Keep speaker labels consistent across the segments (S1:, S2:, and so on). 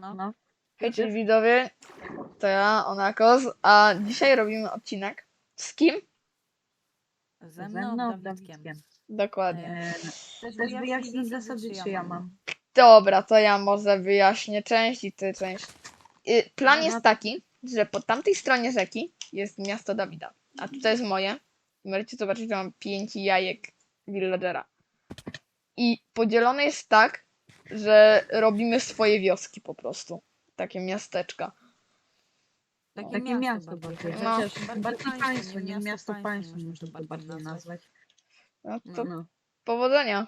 S1: No.
S2: No.
S3: Hej, cześć widzowie, to ja, Onakos, a dzisiaj robimy odcinek z kim?
S1: Ze mną, Dawidkiem.
S3: Dokładnie.
S2: E,
S1: Chcesz
S2: Też wyjaśnić zasady, czy ja mam.
S3: Dobra, to ja może wyjaśnię część i ty część. Y, Plan jest taki, że po tamtej stronie rzeki jest miasto Dawida, a tutaj jest moje. I możecie zobaczyć, że mam pięć jajek villagera. I podzielone jest tak, że robimy swoje wioski po prostu. Takie miasteczka.
S1: Takie,
S2: Takie miasto bardziej.
S3: No.
S2: Chociaż bardziej państwo, nie miasto państwo można to bardziej nazwać.
S3: No
S2: No,
S3: to
S2: no.
S3: powodzenia.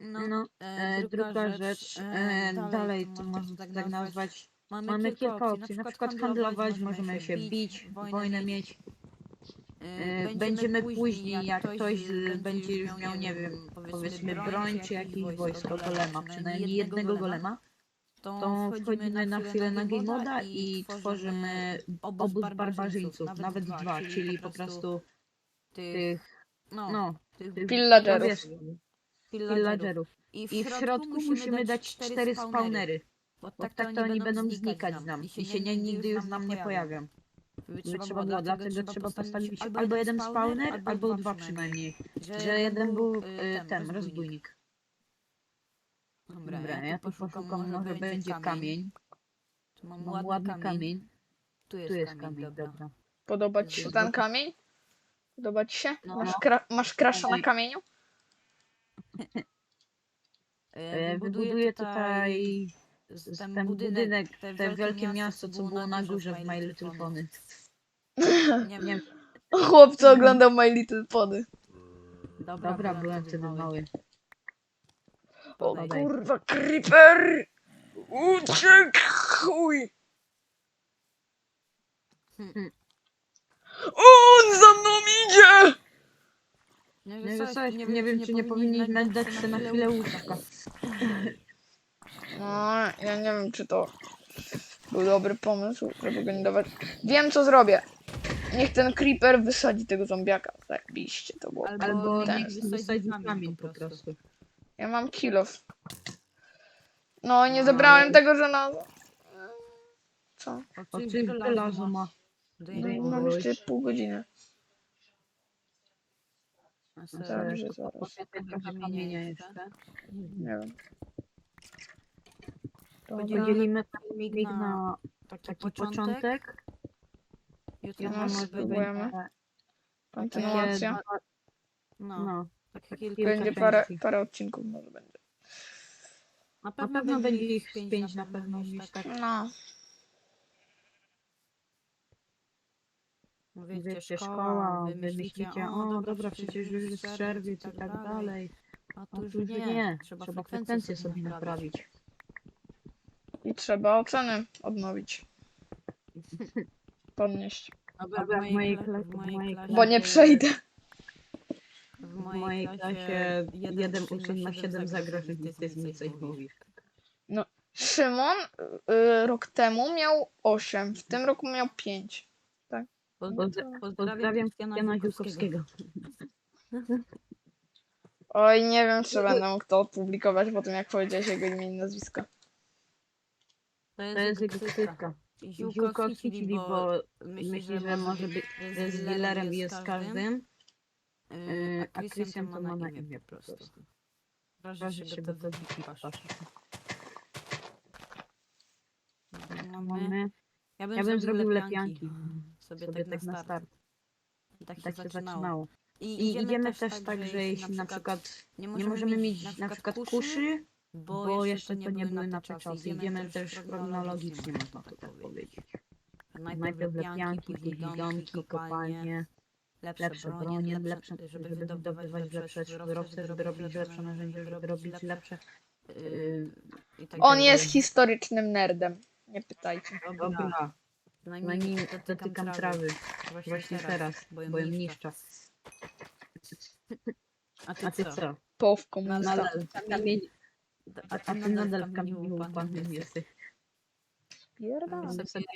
S1: No,
S2: no.
S1: e,
S2: E, druga rzecz, e, dalej to można tak nazwać. Mamy kilka opcji, na przykład handlować, możemy się bić, wojnę mieć. E, Będziemy później, jak ktoś z- będzie już miał, nie wiem, powiedzmy broń czy jakieś wojsko golema, przynajmniej jednego golema, to wchodzimy na chwilę na game moda i tworzymy obóz barbarzyńców, nawet dwa, czyli po prostu tych,
S1: no,
S2: no,
S1: tych
S3: Pillagerów.
S2: wiesz, pillagerów. I w środku musimy dać cztery spawnery,
S1: bo
S2: bo tak to oni będą znikać z nam i się nie, nigdy już nam nie pojawią. By trzeba było, dlatego trzeba postawić albo jeden spawner, albo dwa przynajmniej, że jeden był y, ten, rozbójnik. Dobra, ja tu poszukam, może będzie kamień.
S1: Tu mam
S2: Mam ładny kamień.
S1: Tu
S2: Tu jest kamień, dobra.
S3: Podoba ci się ten kamień? Podoba ci się?
S1: No.
S3: Masz, kra- masz krasza na kamieniu?
S2: E, Wybuduję tutaj
S1: z-
S2: ten budynek, te wielkie miasto, co było na górze w My Little Pony.
S1: Nie
S2: Nie,
S1: wiem,
S3: Chłopcy oglądał My Little Pony.
S2: dobra, byłem wtedy mały.
S3: O
S2: Podaj.
S3: kurwa, creeper! Uciekaj!
S1: Hmm.
S3: On za mną idzie!
S1: Nie,
S2: Nie, że coś, nie wiem, czy nie powinniśmy dać sobie na chwilę łóżka.
S3: No, ja nie wiem, czy to był dobry pomysł, żeby go nie dawać. Wiem, co zrobię. Niech ten creeper wysadzi tego zombiaka. Zajebiście to było.
S1: Albo
S2: Albo
S3: ten.
S2: niech wysadzi kamień po prostu.
S3: Ja mam kilof. No, nie
S2: No,
S3: zebrałem
S2: ale-
S3: tego żelaza. Co?
S2: Oczy żelazo ma.
S3: No, mam jeszcze pół godziny.
S2: To
S3: zaraz.
S2: kamienia jeszcze.
S3: Nie wiem. Dobra.
S2: Podzielimy filmik na
S1: taki,
S2: taki początek.
S1: Jutro
S3: Ja
S2: No,
S3: może
S1: może
S3: spróbujemy.
S1: będzie,
S3: Kontynuacja.
S2: Takie
S1: no,
S2: No,
S1: takie kilka
S3: Będzie parę, parę odcinków może będzie.
S1: Na
S2: na pewno będzie ich z pięć na pewno
S1: gdzieś
S2: gdzieś tak.
S3: No.
S2: Wiecie, szkoła, wy myślicie, o dobra, przecież już jest w przerwie, czy tak dalej.
S1: A
S2: A
S1: tu już
S2: nie,
S1: nie,
S2: trzeba frekwencję sobie naprawić.
S3: I trzeba oceny odnowić. Podnieść.
S2: Dobra, w mojej klasie, w mojej klasie,
S3: Bo nie przejdę.
S2: w mojej klasie jeden uczeń ma 7 zagrożeń, więc ty mi coś mówisz.
S3: Szymon y, rok temu miał 8, w tym roku miał 5.
S2: Pozdra- Pozdrawiam Jana Ziółkowskiego.
S3: Oj, nie wiem, czy będę mógł to opublikować po tym, jak powiedziałeś jego imię i nazwisko.
S2: To jest jego ksywka. Ziółkowski, czyli bo myśli, że może być z dealerem i jest z każdym,
S1: Yy,
S2: a Krystian to ma na imię po prostu. Proszę się do. Mamy,
S1: Ja
S2: ja bym zrobił lepianki
S1: sobie,
S2: sobie tak na start.
S1: Tak się,
S2: Tak się
S1: zaczynało.
S2: zaczynało.
S1: I,
S2: I idziemy też tak, że jeśli na przykład
S1: nie
S2: możemy mieć na przykład kuszy, bo jeszcze to nie były na te czasy. Idziemy też chronologicznie, można to tak powiedzieć. Najpierw lepianki, później domki, kopalnie, lepsze bronie, lepsze, żeby wydobywać lepsze surowce, żeby robić lepsze narzędzia, żeby robić lepsze... Yy,
S1: i tak
S3: On
S1: dalej.
S3: jest historycznym nerdem. Nie pytajcie.
S2: Dobra,
S1: Najmniej
S2: dotykam trawy, właśnie teraz, bo ją niszczę.
S1: A ty,
S2: A ty
S1: co?
S2: co?
S3: Pow komunista.
S2: Nadal kamień... A, a ty nadal w kamieniu upanym jesteś.
S3: Pierdala.
S1: Sobie
S2: sobie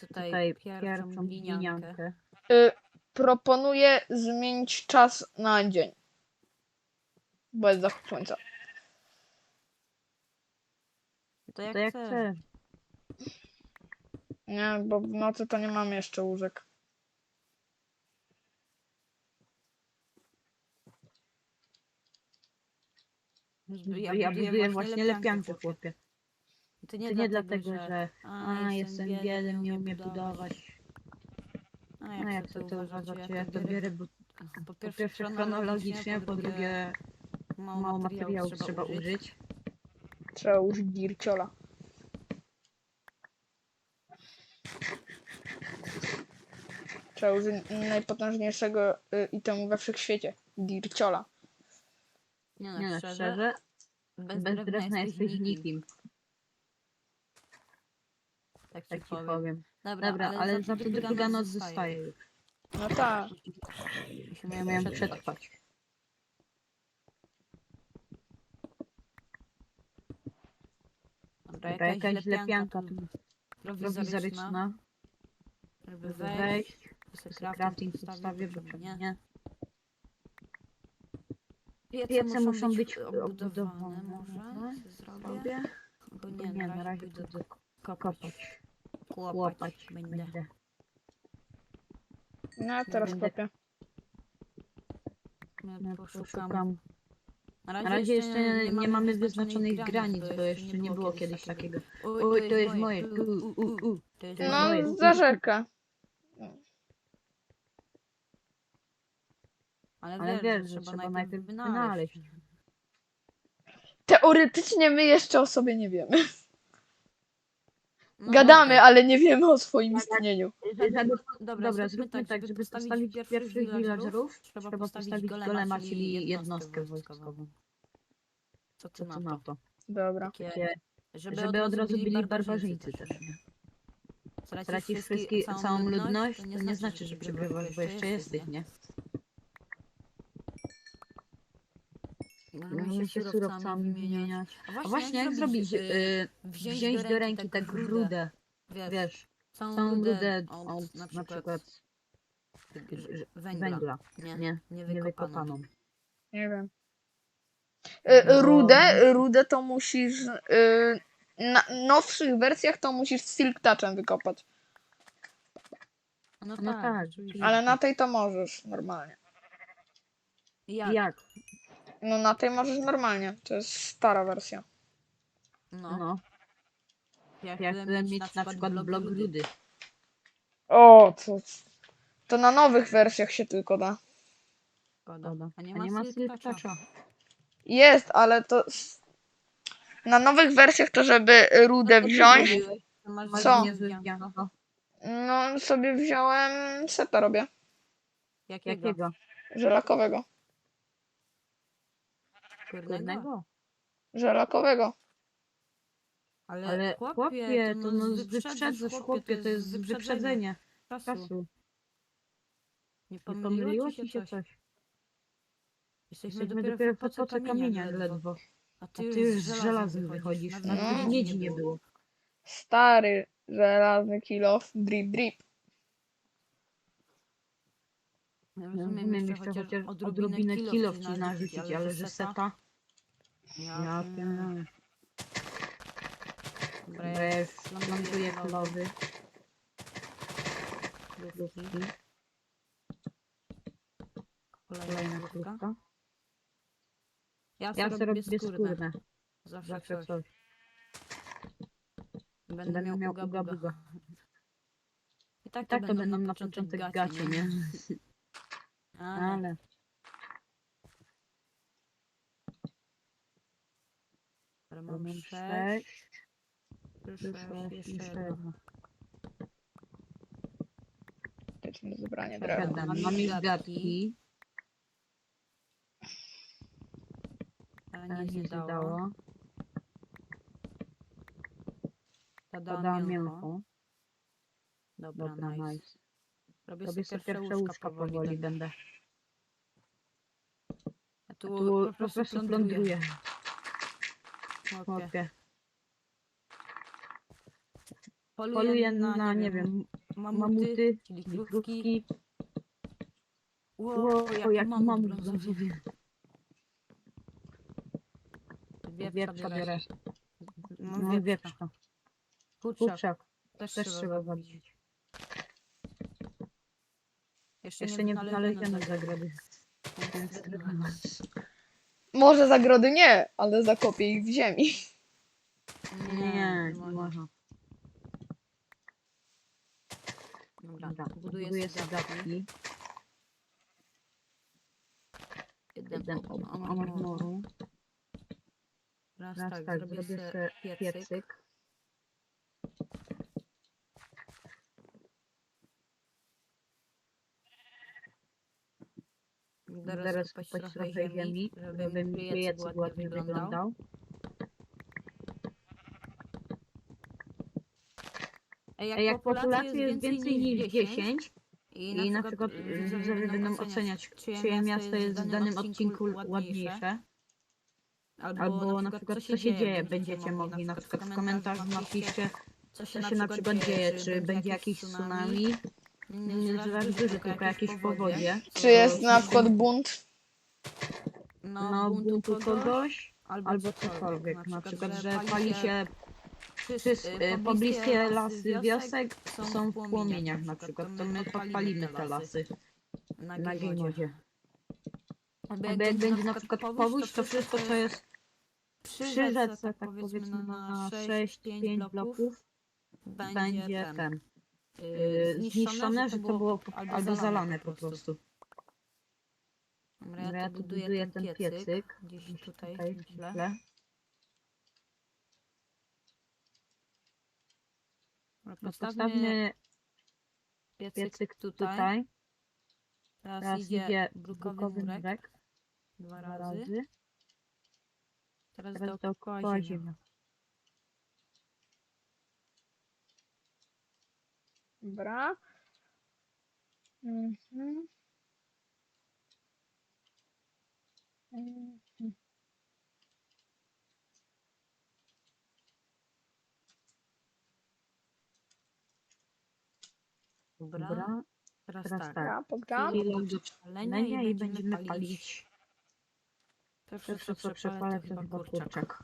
S1: Tutaj,
S2: tutaj
S1: pierwszą
S2: pierwszą
S1: liniankę.
S2: liniankę.
S3: Y, proponuję zmienić czas na dzień. Bo jest zachód słońca.
S1: To jak,
S2: To jak
S1: chcesz.
S2: chcesz.
S3: Nie, bo w nocy to nie mamy jeszcze łóżek.
S2: Ja, ja buduję właśnie lepiankę, chłopie.
S1: To
S2: To nie dlatego, że a, jestem biedny, nie umiem budować.
S1: A
S2: No jak to, to uważacie, jak to bierę, bo
S1: Po
S2: pierwsze chronologicznie, po drugie mało materiałów trzeba użyć.
S3: Trzeba użyć dirciola. Trzeba użyć najpotężniejszego y, itemu we wszechświecie. Dirciola.
S1: Nie
S2: Nie
S1: no,
S2: no,
S1: szczerze,
S2: szczerze,
S1: bez,
S2: bez drewna jesteś nikim,
S1: Tak ci
S2: tak ci
S1: powiem.
S2: powiem.
S1: Dobra,
S2: Dobra, ale za to druga noc zostaje już.
S3: No tak.
S1: Musimy
S2: Ja
S1: ją
S2: miałem
S1: przetrwać.
S2: przetrwać.
S1: Dobra,
S2: Dobra, jakaś lepianka
S1: tu prowizoryczna,
S2: prowizoryczna,
S1: żeby wejść,
S2: crafting
S1: crafting potrzebny,
S2: czemu
S1: nie?
S2: nie?
S1: Piece,
S2: Piece muszą być
S1: obudowane, może? zrobię? Bo
S2: Bo
S1: nie,
S2: nie, na razie będę
S1: kopać,
S2: kopać,
S1: kłopać,
S2: łopać
S1: będę.
S2: będę.
S3: No ja teraz
S2: Będę-
S3: kopię.
S1: Ja
S2: No,
S1: poszukam.
S2: Poszukam.
S1: Na
S2: Na razie jeszcze nie mamy wyznaczonych granic, bo jeszcze nie było kiedyś takiego. Oj, to jest moje, u, u, u.
S1: To jest
S2: To jest
S3: No,
S2: moje.
S3: za rzekę.
S1: Ale,
S2: Ale
S1: wiesz,
S2: wiesz,
S1: że trzeba, najpierw
S2: wynaleźć.
S1: wynaleźć.
S3: Teoretycznie my jeszcze o sobie nie wiemy.
S1: No
S3: Gadamy,
S1: dobra.
S3: ale nie wiemy o swoim istnieniu.
S2: Żeby,
S1: Dobra,
S2: dobra, zróbmy tak, żeby postawić pierwszych villagerów, trzeba postawić golema, czyli jednostkę wojskową.
S1: Co ty
S2: Co
S1: na to?
S3: Dobra.
S1: Takie,
S2: Żeby od razu byli barbarzyńcy też. nie? Tracisz wszystkie, całą ludność, to nie znaczy, że przegrywasz, bo jeszcze jesteś, nie? Możemy się surowcami wymieniać. A właśnie jak zrobić, y, wziąć do ręki tak rudę,
S1: wiesz,
S2: wiesz,
S1: całą
S2: całą
S1: rudę
S2: rudę
S1: od,
S2: od
S1: na przykład,
S2: ż-
S1: węgla,
S2: węgla,
S1: nie,
S2: nie,
S1: niewykopaną.
S2: niewykopaną.
S3: Nie wiem. Y,
S2: Bo-
S3: Rudę, rudę to musisz. y, Na nowszych wersjach to musisz z Silk Touchem wykopać.
S1: No,
S2: No
S1: tak,
S2: tak,
S1: oczywiście.
S3: Ale na tej to możesz normalnie.
S1: Jak?
S2: Jak?
S3: No na tej możesz normalnie. To jest stara wersja.
S1: No,
S2: No,
S1: jak
S2: chcę mieć na przykład blok rudy.
S3: O, to. To na nowych wersjach się tylko da.
S1: Szkoda. A nie
S2: A
S1: ma,
S2: nie ma.
S3: Jest, ale to. Na nowych wersjach to, żeby rudę
S1: No
S3: wziąć. Co? No sobie wziąłem seta robię.
S1: Jakiego?
S3: Żelakowego.
S1: Górnego?
S3: Żelakowego.
S1: Ale,
S2: Ale
S1: chłopie,
S2: chłopie, to no
S1: wyprzedzasz,
S2: wyprzedzasz, chłopie, to jest wyprzedzenie
S1: czasu.
S2: czasu.
S1: Nie
S2: Nie
S1: pomyliło, ci się coś?
S2: coś?
S1: Jesteśmy,
S2: Jesteśmy
S1: dopiero,
S2: epoce
S1: epoce
S2: kamienia
S1: ledwo. A
S2: A
S1: ty,
S2: ty już
S1: z
S2: żelazem wychodzisz.
S1: Nawet
S2: Nawet
S3: No.
S2: miedzi nie było.
S3: Stary, żelazny kilof, drip drip.
S1: Ja
S2: Rozumiem,
S1: rozumiem,
S2: jeszcze
S1: jeszcze chociaż odrobinę
S2: odrobinę
S1: kilo ci
S2: ci narzucić, ale że seta?
S1: Ja, pierdolę.
S2: pierdolę.
S1: Dobra, ja
S2: już
S1: ląduję krówki.
S2: Kolejna
S1: krówka. Ja sobie robię skórne. Zawsze,
S2: Zawsze
S1: coś.
S2: coś.
S1: Będę,
S2: Będę miał
S1: uga buga.
S2: buga.
S1: I tak,
S2: Tak to będą na początek gacie, nie?
S1: Ale,
S2: Ale
S1: ale mam
S2: mam
S1: sześć,
S2: sześć,
S1: przyszło jeszcze
S2: jeszcze
S1: jedno.
S2: jedno.
S3: Lecimy do zebrania
S1: Dobra,
S3: drewna.
S1: Mam ale nic
S2: nie
S1: nie dało.
S2: dało.
S1: To
S2: Dodałam
S1: dałam mięcho.
S2: mięcho.
S1: Dobra,
S2: Dobra,
S1: nice.
S2: nice.
S1: Robię,
S2: Robię
S1: sobie
S2: pierwsze łóżka powoli będę.
S1: Ja tu,
S2: Tu po prostu plądruję.
S1: Poluję,
S2: Poluję na, nie wiem,
S1: mamuty,
S2: mamuty,
S1: czyli krówki. Wow,
S2: jak
S1: mamut
S2: mam
S1: brązowy. Wieprza
S2: Wieprza
S1: biorę.
S2: biorę.
S1: No, wieprz
S2: wieprz
S1: to.
S2: to.
S1: Kurczak,
S2: Kurczak
S1: też,
S2: też
S1: trzeba
S2: trzeba
S1: zabić. Jeszcze,
S2: Jeszcze nie znaleziono
S1: zagrody. Więc trudno.
S3: Może zagrody nie, ale zakopię ich w ziemi.
S2: Nie, nie można.
S1: Dobra,
S2: Dobra,
S1: buduję
S2: buduję
S1: sadawki.
S2: sadawki.
S1: Jeden
S2: Jeden
S1: od tak,
S2: tak, sobie
S1: żeby,
S2: żeby
S1: mi
S2: mi
S1: piecyk
S2: piecyk
S1: ładnie
S2: ładnie
S1: wyglądał.
S2: A jak populacji jest więcej niż 10
S1: i
S2: na przykład y, widzowie będą oceniać, czyje miasto jest w danym odcinku ładniejsze, albo na przykład co się dzieje, będziecie mogli na przykład w komentarzu napiszcie, co się na przykład dzieje, czy będzie jakiś tsunami, nie aż duży, tylko jakieś powodzie,
S3: Czy jest na przykład bunt?
S2: no buntu kogoś, albo cokolwiek, na przykład, że pali się wszyscy, y, pobliskie lasy wiosek są w płomieniach na przykład, to my podpalimy te lasy
S1: na
S2: na.
S1: Albo
S2: Albo jak będzie na przykład powódź, to wszystko co jest
S1: przy
S2: przy rzece, tak powiedzmy na 6-5 bloków, będzie ten y, zniszczone, że to było po- albo zalane po prostu.
S1: Dobra, ja tu buduję ten piecyk, gdzieś tutaj. Dobra,
S2: No,
S1: Postawmy
S2: Postawmy
S1: piecyk tutaj.
S2: tutaj,
S1: Teraz idzie brukowy murek
S2: murek
S1: dwa
S2: dwa
S1: razy.
S2: razy,
S1: Teraz
S2: teraz
S1: dookoła
S2: dookoła
S1: ziemia.
S2: ziemia.
S3: Dobra. Mhm. Mhm.
S1: Dobra,
S2: Dobra,
S1: teraz
S2: teraz
S1: tak.
S2: tak.
S3: Dobra,
S1: i będziemy palić.
S2: palić.
S1: Pierwsze
S2: Pierwsze
S1: co przepalę to
S2: to
S1: chyba kurczak.
S2: kurczak.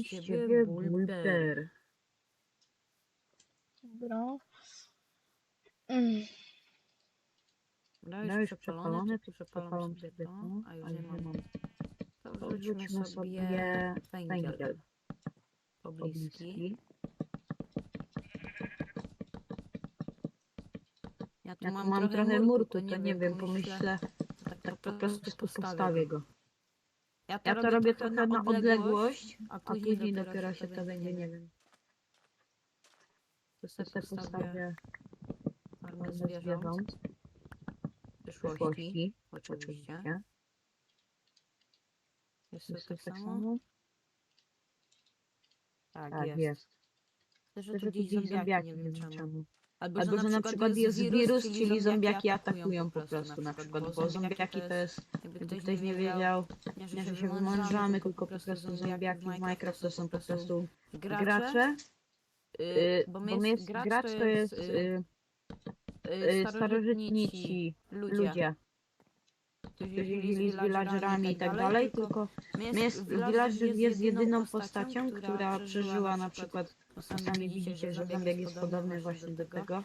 S2: Z ciebie bulter.
S3: Dobra. Mm.
S2: No
S1: już
S2: już
S1: przepalone, to przepalam sobie to, a już nie mam. To wrzućmy sobie węgiel
S2: węgiel
S1: pobliski. Ja tu
S2: Ja tu
S1: mam,
S2: mam trochę
S1: murku,
S2: to nie wiem, pomyślę,
S1: tak,
S2: tak po prostu postawię go.
S1: Ja
S2: Ja to robię trochę na odległość,
S1: a później,
S2: dopiero się to będzie, nie wiem,
S1: To
S2: to
S1: sobie
S2: sobie
S1: postawię
S2: postawię
S1: farmę zwierząt
S2: zwierząt
S1: w
S2: w
S1: przyszłości,
S2: przyszłości,
S1: oczywiście.
S2: oczywiście.
S1: Jest to tak
S2: to tak
S1: samo? Tak,
S2: Tak,
S1: jest.
S2: jest.
S1: Też, że
S2: Też,
S1: tu
S2: że tu
S1: gdzieś zombiaki, nie wiem czemu. Albo,
S2: że na przykład jest wirus, czyli zombiaki atakują po prostu na przykład, bo zombiaki to jest,
S1: jakby
S2: ktoś nie wiedział, nie, że się wymądrzamy, tylko po prostu zombiaki w Minecraft to są po prostu
S1: gracze,
S2: gracze,
S1: y,
S2: y,
S1: bo
S2: my jest, gracz to jest
S1: y,
S2: y,
S1: y,
S2: y, starożytni ci
S1: ludzie,
S2: ludzie,
S1: którzy żyli
S2: z villagerami i tak dalej, tylko jest, villager jest jedyną postacią, która przeżyła na przykład, sami widzicie, że zombiak jest podobny właśnie do tego,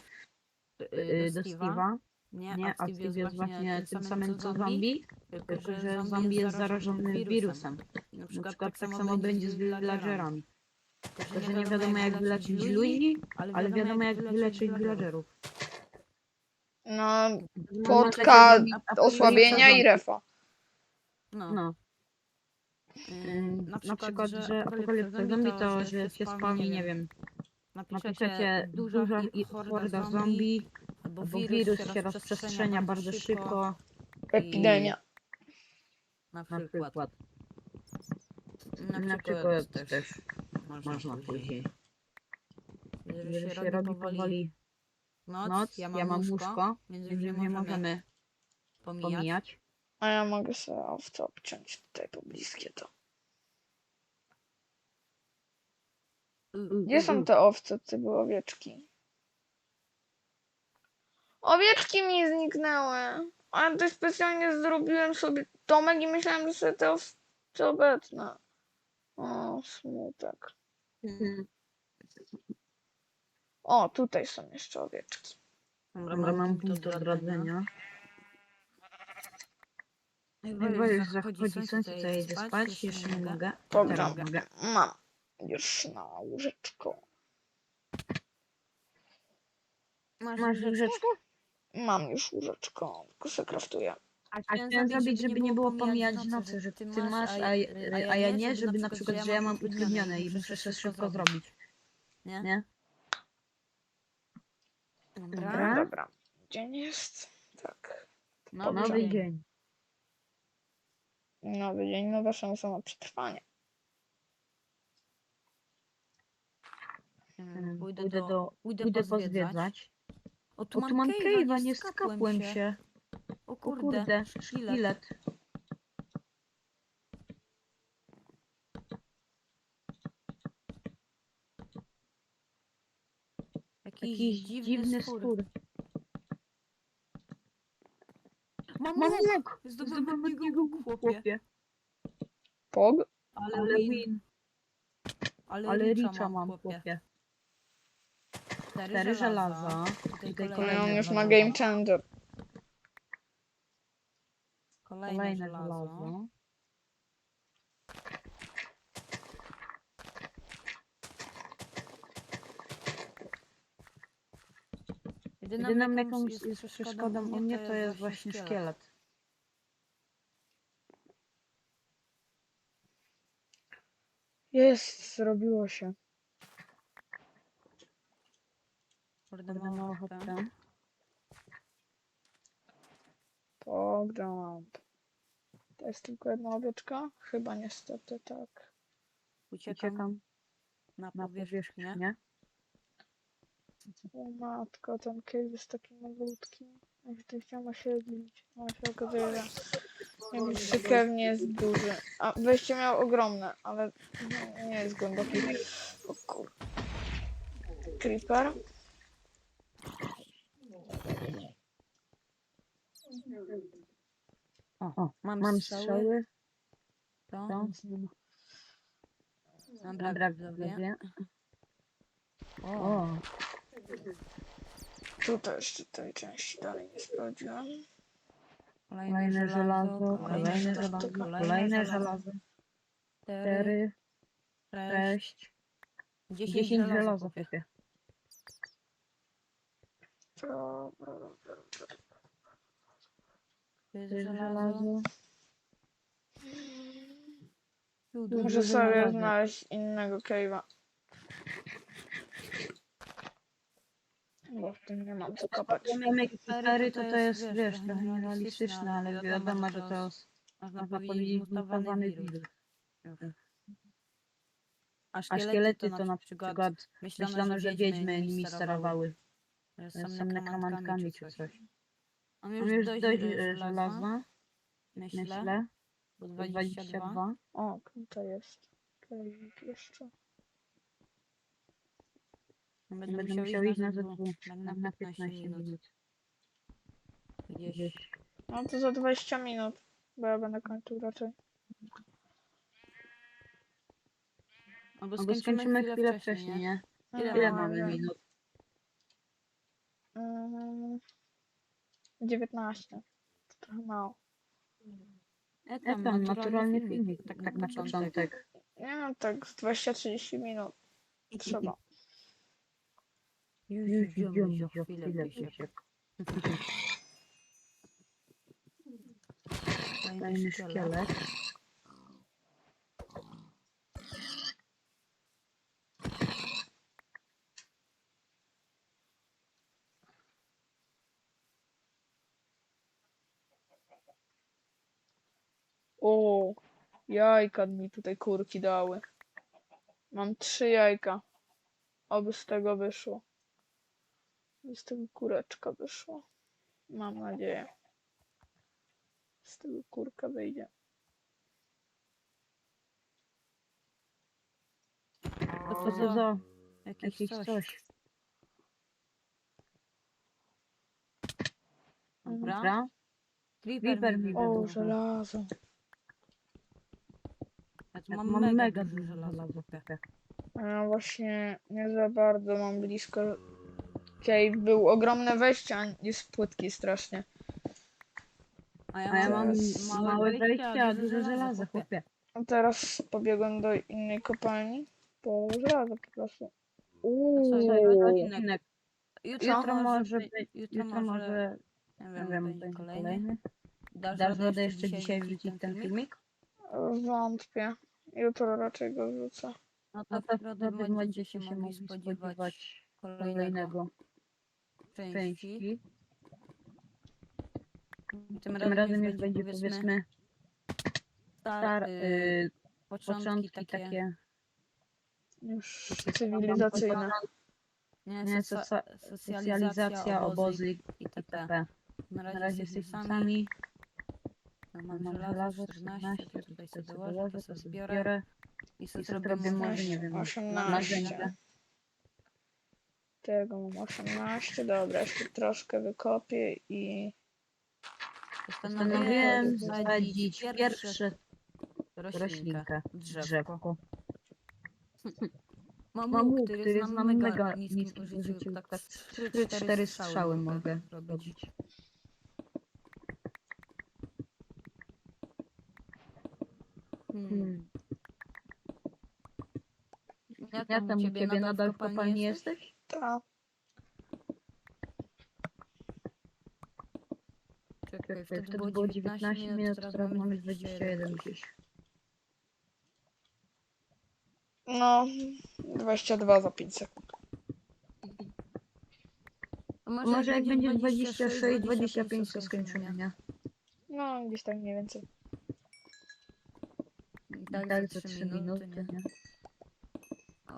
S2: y, do Steve'a, nie, a Steve jest właśnie tym samym co zombie, tylko że zombie jest zarażony wirusem.
S1: Na
S2: Na przykład tak samo będzie z villagerami.
S1: Tylko,
S2: Że nie wiadomo jak wyleczyć ludzi, ale wiadomo jak wyleczyć villagerów.
S3: No,
S2: No,
S3: Potka osłabienia i refa.
S1: No,
S2: No,
S1: ym,
S2: ym, na przykład, że apokalipsa zombie to, że się spawni, nie wiem, napiszecie duża i horda zombie, bo wirus się rozprzestrzenia bardzo szybko,
S3: Epidemia.
S1: Na
S2: na
S1: przykład.
S2: przykład.
S1: Na
S2: Na
S1: przykład też
S2: też
S1: można później. Jeżeli
S2: się robi powoli
S1: noc,
S2: noc,
S1: ja mam, łóżko, więc już nie możemy pomijać.
S2: pomijać.
S3: A ja mogę sobie owce obciąć tutaj pobliskie to. Gdzie są te owce, te były owieczki? Owieczki mi zniknęły. A to specjalnie zrobiłem sobie domek i myślałem, że sobie to, to obecne. O, smutek.
S2: Hmm.
S3: O, tutaj są jeszcze owieczki.
S2: Dobra, mam punkt
S1: wolisz,
S2: już zachodzi słońce, to ja idę spać, jeszcze nie mogę.
S3: Dobra.
S2: Teraz mogę.
S3: Mam już na łóżeczko.
S1: Masz,
S2: Masz łóżeczko?
S3: Mam już łóżeczko, tylko se kraftuję.
S2: A chciałem zrobić, żeby nie było pomijać nocy, że ty masz, a, a, a ja nie, żeby na przykład, że ja mam utrudnione i muszę się szybko zrobić.
S1: Nie?
S2: Nie?
S1: Dobra.
S2: Dobra.
S3: Dzień jest. Tak.
S1: Nowy,
S2: Nowy
S1: dzień.
S3: Nowy dzień, nowa szansa na przetrwanie.
S1: Mm,
S2: Pójdę do,
S1: pójdę,
S2: pójdę
S1: pozwiedzać.
S2: pozwiedzać.
S1: O,
S2: tu mam cave'a, nie skapłem się.
S1: O
S2: O
S1: kurde,
S2: kurde,
S1: szkielet. Jakiś,
S2: Jakiś dziwny
S1: skór. Mam
S2: Mam
S1: łuk!
S2: łuk!
S1: Zdobyłem od niego łuk, chłopie.
S2: chłopie.
S3: Pog?
S1: Ale,
S2: Ale
S1: win. Ale,
S2: ale
S1: ricza
S2: mam,
S1: chłopie. Cztery żelaza.
S2: żelaza.
S1: Tutaj kolejne
S3: on
S2: kolejne
S3: już ma
S1: żelazo.
S3: game changer.
S1: Kolejne,
S2: Kolejne
S1: żelazo.
S2: żelazo.
S1: Jedyną, jakąś
S2: jest przeszkodą u mnie to jest właśnie szkielet.
S3: Jest, zrobiło się.
S1: Kurde, mam ochotę.
S2: ochotę.
S3: Pogrąb. To jest tylko jedna owieczka? Chyba niestety tak.
S1: Uciekam,
S2: Uciekam
S1: na
S2: na
S1: powierzchnię.
S2: powierzchnię.
S3: O matko, ten cave jest taki malutki. Ja się tutaj chciałam osiedlić. No się okazuje, że jakiś szykewnie jest duży. A wejście miał ogromne, ale no, nie jest głęboki. O kur... Creeper.
S1: O,
S2: O,
S1: mam,
S2: mam
S1: strzały.
S2: strzały.
S1: To.
S2: To.
S1: Dobra,
S2: Dobra,
S1: widzowie.
S2: widzowie.
S1: O,
S2: O,
S3: Tutaj jeszcze tej części dalej nie sprawdziłem.
S2: kolejne żelazo, kolejne
S3: żelazo,
S2: żelazo,
S3: kolejne
S2: kolejne żelazo.
S1: Cztery,
S2: Cztery,
S1: sześć, dziesięć, żelazo.
S3: To
S1: jest
S2: To jest
S1: żelazo.
S3: Muszę sobie znaleźć innego cave'a. Bo w tym nie mam co kopać.
S2: Stary to to jest, wiesz, trochę nierealistyczne, ale wiadomo, że to jest,
S1: Można powiedzieć, mutowany wirus. A
S2: A
S1: szkielety, to,
S2: to na przykład myślano, że wiedźmy nimi sterowały.
S1: Są
S2: Są nekromantkami czy coś.
S1: Mam już dość e,
S2: e,
S1: żelaza, myślę,
S2: myślę,
S1: bo
S2: 22.
S1: 22.
S3: O, to jest. Cave'ik jeszcze.
S1: Będę,
S2: Będę musiał iść na ZW, tak na 15 minut.
S1: Gdzieś.
S3: No to za 20 minut. Bo ja będę kończył raczej.
S1: Albo
S2: Albo skończymy chwilę wcześniej, nie?
S1: Ile
S2: Ile
S1: mamy
S2: mamy
S3: minut?
S2: minut?
S3: Mm, 19. To trochę mało.
S1: Ja
S2: Ja tam naturalny filmik, tak, tak na początek.
S3: Nie no, tak z 20-30 minut trzeba.
S1: Już
S2: Już
S1: idziemy za chwilę, Fajny szkielet.
S2: szkielet.
S3: O, jajka mi tutaj kurki dały. Mam trzy jajka. Oby z tego wyszło. Z tego kureczka wyszło. Mam nadzieję. Z tego kurka wyjdzie.
S1: Co
S2: Co
S1: to
S2: to
S1: za jakieś
S2: jakieś
S1: coś?
S2: coś? Dobra.
S1: Creeper mi.
S3: O, żelazo.
S1: Ja tu
S2: Ja
S1: mam, mega,
S2: mega
S1: dużo żelaza.
S3: ja właśnie nie za bardzo mam blisko cave. Był ogromne wejście, a jest płytki strasznie.
S1: A ja
S2: A ja mam małe wejście, a duże żelazo,
S1: chłopie.
S3: A teraz pobiegłem do innej kopalni. Po żelazo po prostu. Uuu.
S2: Odcinek.
S1: Jutro,
S2: Jutro może
S1: być, jutro,
S2: może,
S1: nie
S2: nie
S1: wiem, będzie kolejny. Dasz,
S2: Dasz radę jeszcze dzisiaj wrzucić ten filmik?
S3: Wątpię. Jutro raczej go wrzucę.
S1: No
S2: No
S1: to
S2: to
S1: wtedy
S2: wtedy
S1: będziecie się mogli
S2: mogli
S1: spodziewać
S2: spodziewać
S1: kolejnego
S2: kolejnego
S1: części.
S2: części.
S1: Tym
S2: Tym
S1: razem,
S2: razem
S1: już
S2: będzie powiedzmy
S1: star,
S2: star,
S1: y,
S2: y,
S1: początki,
S2: początki
S1: takie,
S2: takie
S3: Już cywilizacyjne.
S1: nie,
S2: socjalizacja, obozy
S1: itp.
S2: itp.
S1: Na razie,
S2: Na razie
S1: jesteśmy sami.
S2: sami.
S1: Ja mam,
S2: Mam
S1: żelazo
S2: żelazo
S1: 14,
S2: 14,
S1: to tutaj sobie dołożę, to sobie zbiorę i sobie zrobię
S2: może, nie wiem,
S3: 18. Tego mam 18. Dobra, jeszcze troszkę wykopię i
S2: Postanowiłem
S1: zasadzić pierwsze roślinkę, drzewko.
S2: drzewko.
S1: Mam
S2: Mam
S1: łuk, który jest na mega niskim użyciu, tak
S2: tak
S1: 3-4
S2: strzały mogę
S1: robić. Hmm.
S2: Hmm.
S1: Jak
S2: tam u ciebie nadal w kopalni jesteś?
S3: Ta.
S1: Czekaj,
S2: Czekaj, wtedy było 19 minut, teraz mamy 21 gdzieś.
S3: No, 22 za 5 sekund.
S1: A
S2: Może jak będzie 26, 25 to skończymy, nie?
S3: No, gdzieś tak mniej więcej.
S1: I
S2: I
S1: tak,
S2: tak
S1: za
S2: za
S1: 3
S2: 3
S1: minuty,
S2: minuty,
S1: nie?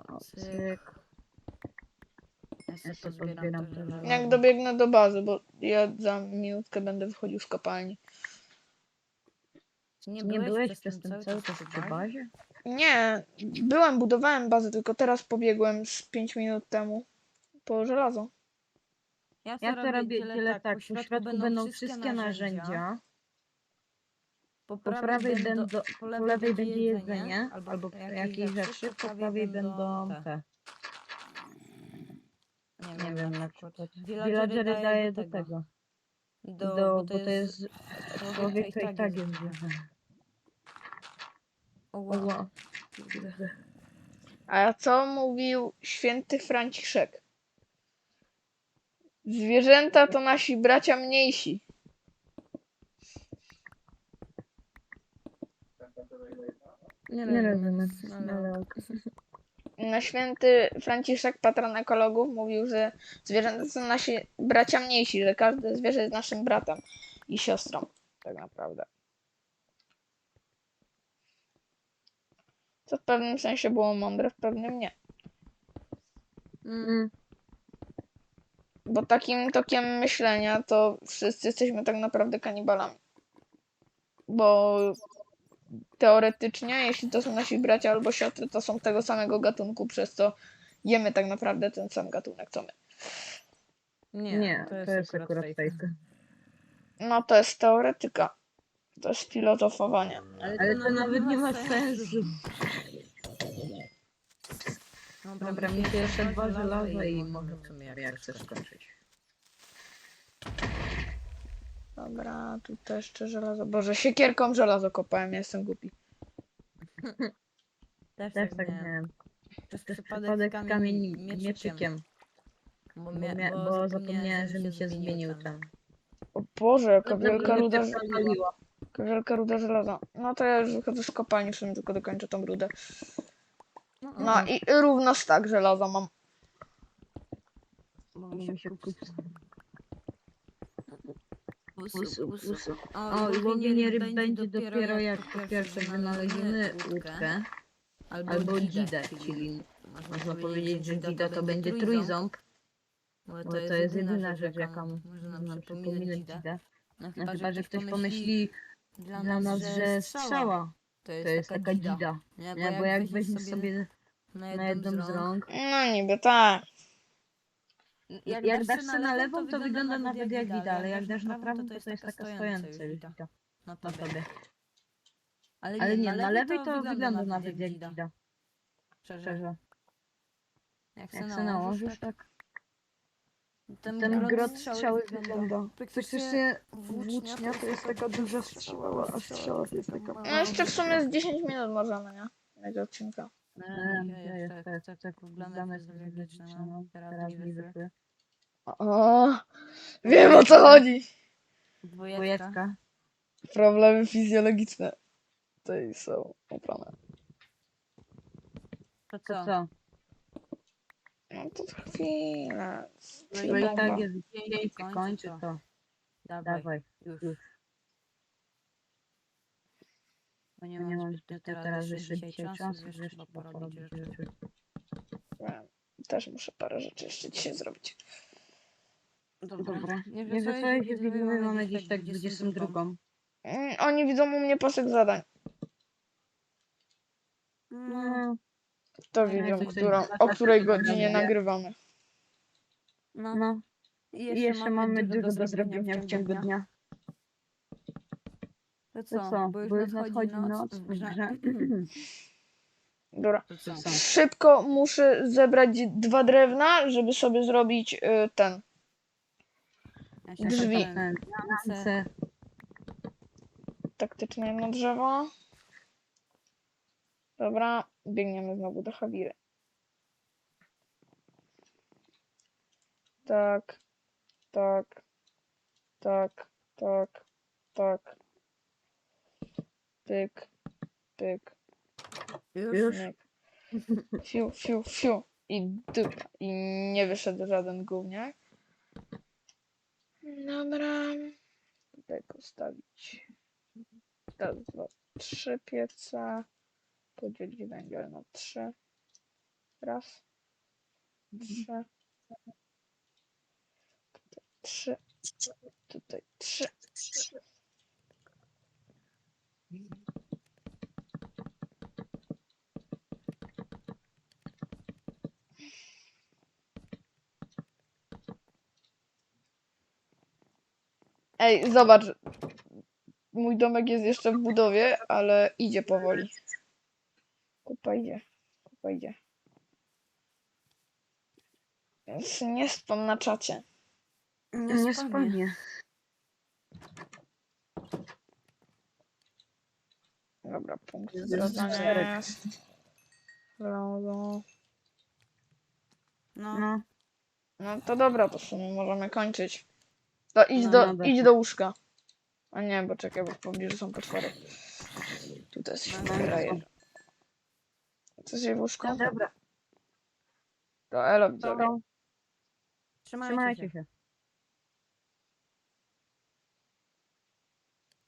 S1: O, cyk. Ja sobie pozbieram żelazo.
S3: Jak dobiegnę do bazy, bo ja za minutkę będę wychodził z kopalni.
S1: Nie,
S2: Nie byłeś przez ten cały czas
S1: przy
S2: bazie?
S3: Nie, byłem, budowałem bazę, tylko teraz pobiegłem z 5 minut temu po żelazo.
S1: Ja
S2: Ja to robię, dzielę tak, po środku będą wszystkie narzędzia,
S1: po
S2: po prawej, będą, po lewej będzie jedzenie,
S1: albo,
S2: albo
S1: jakieś
S2: jakieś rzeczy, po prawej będą te, nie wiem, na przykład villagery daje do tego,
S1: do,
S2: do, bo to jest
S1: człowiek,
S2: to i tak jest zwierzę.
S1: O,
S2: O,
S1: wow.
S2: wow.
S3: A co mówił święty Franciszek? Zwierzęta to nasi bracia mniejsi.
S2: Nie
S1: Nie
S2: rozumiem, ale
S1: ale
S2: ok.
S3: Na święty Franciszek, patron ekologów, mówił, że zwierzęta to nasi bracia mniejsi, że każde zwierzę jest naszym bratem i siostrą, tak naprawdę. Co w pewnym sensie było mądre, w pewnym nie.
S2: Mm.
S3: Bo takim tokiem myślenia to wszyscy jesteśmy tak naprawdę kanibalami. Bo teoretycznie, jeśli to są nasi bracia albo siostry, to są tego samego gatunku, przez co jemy tak naprawdę ten sam gatunek co my.
S1: Nie,
S2: Nie, to jest akurat fake.
S3: No to jest teoretyka. To jest filozofowanie.
S2: Ale to nawet nie ma sensu. Dobra, mi się jeszcze dwa żelaza i może w sumie jak chcesz skończyć.
S3: Dobra, tu też jeszcze żelazo. Boże, siekierką żelazo kopałem, ja jestem głupi.
S1: Też,
S2: Też
S1: tak
S2: tak
S1: miałem. Przez przypadek
S2: przypadek
S1: kamień
S2: kamień
S1: mieczykiem.
S2: mieczykiem,
S1: Bo, mia-
S2: mia-
S1: bo
S2: bo zapomniałem, że mi się zmienił ten.
S3: O Boże, jaka wielka
S2: mnie
S3: ruda, jaka wielka ruda żelaza. No to ja już wychodzę z kopalni, w sumie tylko dokończę tą rudę.
S1: No,
S3: No i równo tak żelaza mam.
S1: bo mi się kups- Usu,
S2: usu-.
S1: O, i
S2: łowienie ryb będzie dopiero jak
S1: po
S2: pierwsze wynaleźlimy łódkę, albo dzidę, czyli można powiedzieć, że dzida to będzie trójząb,
S1: bo
S2: bo to jest jedyna rzecz, jaka
S1: można
S2: przypominać dzidę.
S1: No
S2: No chyba, że ktoś pomyśli dla nas, że strzała
S1: to
S2: jest taka dzida. Nie, bo jak weźmiesz sobie
S1: na
S2: na jedną z rąk,
S3: No niby tak.
S2: Jak, dasz się na lewą, to wygląda nawet jak wida, ale jak dasz na prawą, to to jest taka stojąca już wida
S1: na
S2: na
S1: tobie. Ale,
S2: Ale nie, na lewej to wygląda nawet jak wida,
S1: Szczerze.
S2: szczerze.
S1: Jak
S2: Jak się nałożysz, tak
S1: ten,
S2: ten grot
S1: strzały
S2: wygląda.
S1: Praktycznie
S2: włócznia to jest taka duża strzała, a strzała to jest taka...
S3: No jeszcze w sumie z 10 minut możemy, nie? Tego odcinka.
S2: Eee,
S1: Ja
S2: ja
S1: jeszcze problemy
S2: problemy
S1: fizjologiczne
S2: fizjologiczne
S1: mam, teraz wyszły.
S3: O, wiem o co chodzi.
S1: Dwójeczka.
S2: Dwójeczka.
S3: Problemy fizjologiczne. Tutaj są uprane.
S1: To
S2: To
S1: co?
S2: co?
S3: No to chwilę.
S1: No
S2: Bo i
S3: Dobra.
S2: tak jest
S1: Pięć
S2: pięć
S1: kończy, to Dawaj,
S2: dawaj.
S1: już.
S2: już. Ja
S1: mam
S2: mam
S1: zbytnio
S2: zbytnio
S1: teraz
S2: teraz
S1: jeszcze dzisiaj czasu, wiesz, trzeba porobić
S2: porobić
S1: rzeczy.
S2: rzeczy.
S3: Ja Też muszę parę rzeczy jeszcze dzisiaj zrobić.
S2: Dobra.
S1: Nie
S2: Nie wracaj się widzowie, mamy gdzieś tak 22.
S3: Mm, Oni widzą u mnie pasek zadań.
S1: No,
S3: To
S1: No,
S3: widzą, którą, o której godzinie nagrywamy.
S1: no.
S2: No
S1: I
S2: i jeszcze mamy dużo do zrobienia w ciągu dnia.
S1: To
S2: To co? Bo już nadchodzi noc
S1: w grze.
S3: Dobra.
S1: To co?
S2: Co?
S3: Szybko muszę zebrać dwa drewna, żeby sobie zrobić y, ten.
S1: Ja się
S3: Drzwi.
S2: Lance.
S3: Taktyczne jedno drzewo. Dobra, biegniemy znowu do Hawiry. Tak, tak, tak, tak, tak. Pyk, pyk,
S2: Już?
S3: myk. Fiu, fiu, fiu. I dupa. I nie wyszedł żaden gówniak. Dobra. Tutaj postawić. Raz, dwa, trzy piece. Podzielić węgiel na trzy. Raz. Trzy. Tutaj trzy. Tutaj trzy. Ej, zobacz. Mój domek jest jeszcze w budowie, ale idzie powoli. Kupa idzie. Kupa idzie. Więc nie spam na czacie.
S2: Nie spadnie.
S3: Dobra, punkt. Brawo.
S1: No,
S2: No,
S3: No to dobra, to w sumie możemy kończyć. To idź,
S1: No,
S3: do,
S2: dobra.
S3: idź do łóżka. A nie, bo czekaj, bo w pobliżu są potwory. Tutaj jest
S1: No,
S3: frajer. Chcesz jej w łóżku?
S2: dobra.
S3: To elo.
S2: To
S1: trzymajcie
S2: trzymajcie
S1: się.
S2: się.